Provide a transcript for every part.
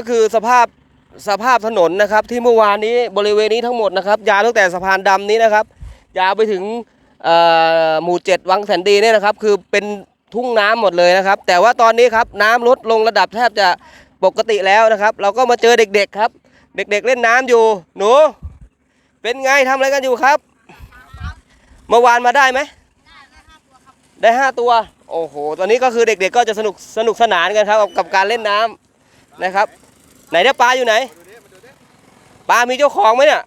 ก็คือสภาพสภาพถนนนะครับ ที่เมื่อวานนี้บริเวณนี้ทั้งหมดนะครับ ยาวตั้งแต่สะพานดำนี้นะครับ ยาวไปถึงหมู่เจ็ดวังแสนดีเนี่ยนะครับ คือเป็นทุ่งน้ำหมดเลยนะครับ แต่ว่าตอนนี้ครับน้ำลดลงระดับแทบจะปกติแล้วนะครับ เราก็มาเจอเด็กๆครับ เด็กๆเล่นน้ำอยู่ หนู เป็นไงทำอะไรกันอยู่ครับ เมื่อวานมาได้ไหมได้ห้าตัว โอ้โห ตอนนี้ก็คือเด็กๆก็จะสนุกสนุกสนานกันครับกับกับการเล่นน้ำนะครับ ไหนเนี่ยปลาอยู่ไหน ปลามีเจ้าของไหมเนี่ย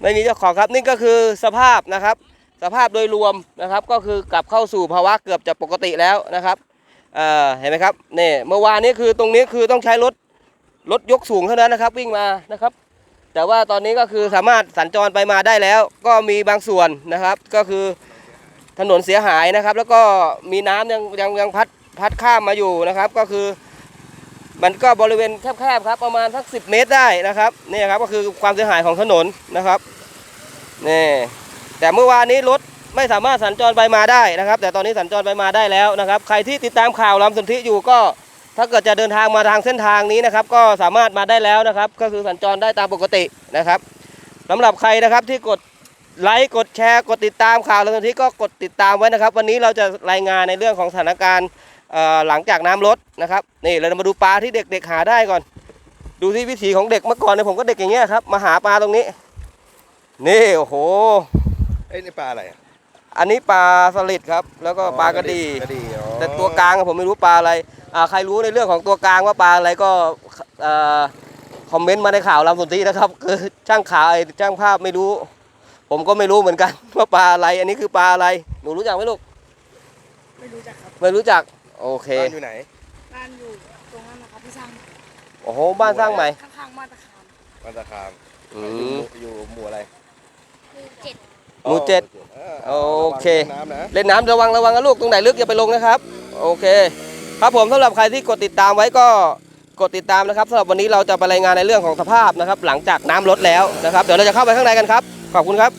ไม่มีเจ้าของครับนี่ก็คือสภาพนะครับ สภาพโดยรวมนะครับ ก็คือกลับเข้าสู่ภาวะเกือบจะปกติแล้วนะครับเเห็นไหมครับเนี่ยเมื่อวานนี้คือตรงนี้คือต้องใช้รถรถยกสูงเท่านั้นนะครับ วิ่งมานะครับ แต่ว่าตอนนี้ก็คือสามารถสัญจรไปมาได้แล้ว ก็มีบางส่วนนะครับ ก็คือถนนเสียหายนะครับ แล้วก็มีน้ำยังยังยังพัด พัดข้ามมาอยู่นะครับ ก็คือ มันก็บริเวณแคบๆครับ ประมาณสัก 10 เมตรได้นะครับนี่ครับก็คือความเสียหายของถนนนะครับนี่แต่เมื่อวานนี้รถไม่สามารถสัญจรไปมาได้นะครับ แต่ตอนนี้สัญจรไปมาได้แล้วนะครับ ใครที่ติดตามข่าวลำสนธิอยู่ก็ถ้าเกิดจะเดินทางมาทางเส้นทางนี้นะครับ ก็สามารถมาได้แล้วนะครับ ก็คือสัญจรได้ตามปกตินะครับสำหรับใครนะครับที่กดไลค์กดแชร์กดติดตามข่าวลำสนธิก็กดติดตามไว้นะครับ วันนี้เราจะรายงานในเรื่องของสถานการณ์ หลังจากน้ำลดนะครับนี่เราจะมาดูปลาที่เด็กๆหาได้ก่อน ดูที่วิถีของเด็กเมื่อก่อนเนี่ยผมก็เด็กอย่างเงี้ยครับมาหาปลาตรงนี้ นี่โอ้โหเอ้ยนี่ปลาอะไรอะอันนี้ปลาสลิดครับแล้วก็ปลากระดีกระดีอ๋อแต่ตัวกลางอะผมไม่รู้ปลาอะไรอ่าใครรู้ในเรื่องของตัวกลางว่าปลาอะไรก็เอ่อคอมเมนต์มาในข่าวลำสนทีนะครับคือช่างข่าวไอ้ช่างภาพไม่รู้ ผมก็ไม่รู้เหมือนกันว่าปลาอะไร อันนี้คือปลาอะไรหนูรู้จักไหมลูกไม่รู้จักครับไม่รู้จัก โอเค บ้านอยู่ไหน บ้านอยู่ตรงนั้นนะครับที่สร้างโอ้โห บ้านสร้างใหม่ ข้างๆบ้านตะขามบ้านตะคามอือยู่มอยู่หมู่อะไรเจ็ดหมู่เจ็ดอ๋อโอเค ระวังน้ำนะเล่นน้ำระวังระวังนะลูกตรงไหนลึกอย่าไปลงนะครับ โอเค ครับผมสำหรับใครที่กดติดตามไว้ก็กดติดตามนะครับสำหรับวันนี้เราจะไปรายงานในเรื่องของสภาพนะครับ หลังจากน้ำลดแล้วนะครับ เดี๋ยวเราจะเข้าไปข้างในกันครับ ขอบคุณครับ